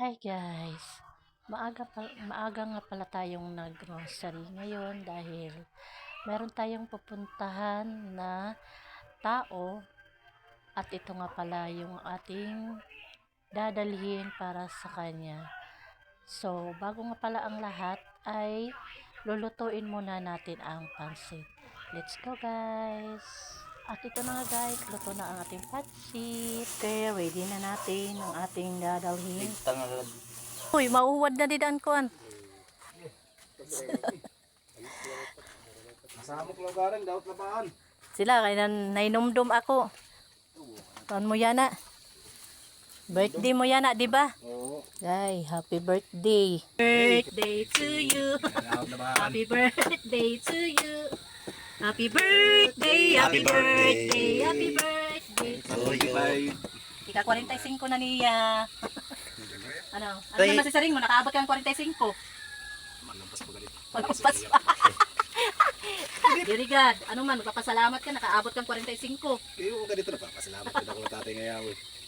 Hi guys! Maaga, pa, maaga nga pala tayong nag-grocery ngayon dahil meron tayong pupuntahan na tao at ito nga pala yung ating dadalhin para sa kanya. So, bago nga pala ang lahat ay lulutuin muna natin ang pansit. Let's go guys! At ito na nga guys, luto na ang ating pansit. Okay, ready na natin ang ating dadalhin. Uy, mauwad na din ang kuan. Masamok lang garing, daot labaan. Sila, kaya na nainumdum ako. Kuan mo yana. Birthday mo yana, di ba? Oo. Ay, happy birthday. Birthday to you. Happy birthday to you. Happy birthday, happy birthday, happy birthday. Bye. Ika 45 na niya. Ano? Ano naman si Saring mo? Nakaabot ka ng 45. Malampas pa galit. Pagpas pa. Very good. Ano man, magpapasalamat ka, nakaabot kang 45. Iyo, ganito na pa. Pasalamat ko na ko tatay ngayon. eh.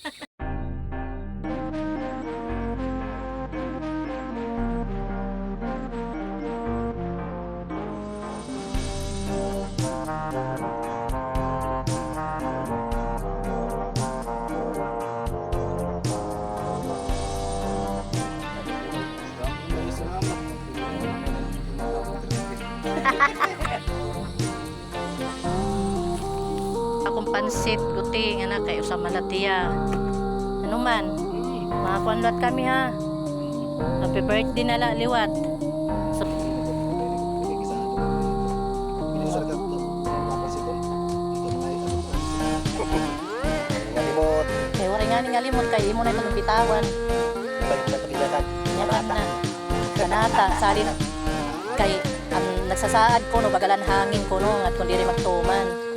Akong pansit, guting, anak, kayo sa malatiya. Ano man, mga kuanlat kami ha. Happy birthday na la, liwat. So, Kalimot. kay wari nga ning alimot kay imo na itong bitawan. Kanata, sari na. Kay, nagsasaad ko, no, bagalan hangin ko, no, at kundi rin magtuman.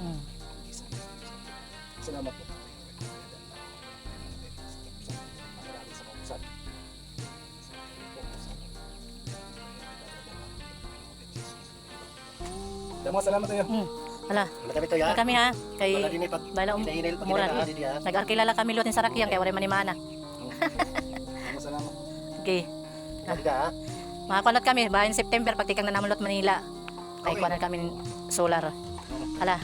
Hmm. Salamat po. Damo, salamat tayo. Hmm. Hala, Malakami to ya. na kami ha. Kay, Wala pag bala um, pag din ya. Nag-arkilala kami lutin sa rakyan, kay wari manimana. Damo, salamat. Okay. Dali ka ha. Mga kuanlat kami, bahin September, pagtikang na naman lot Manila. Kay Okay. kuanan kami solar. Hala,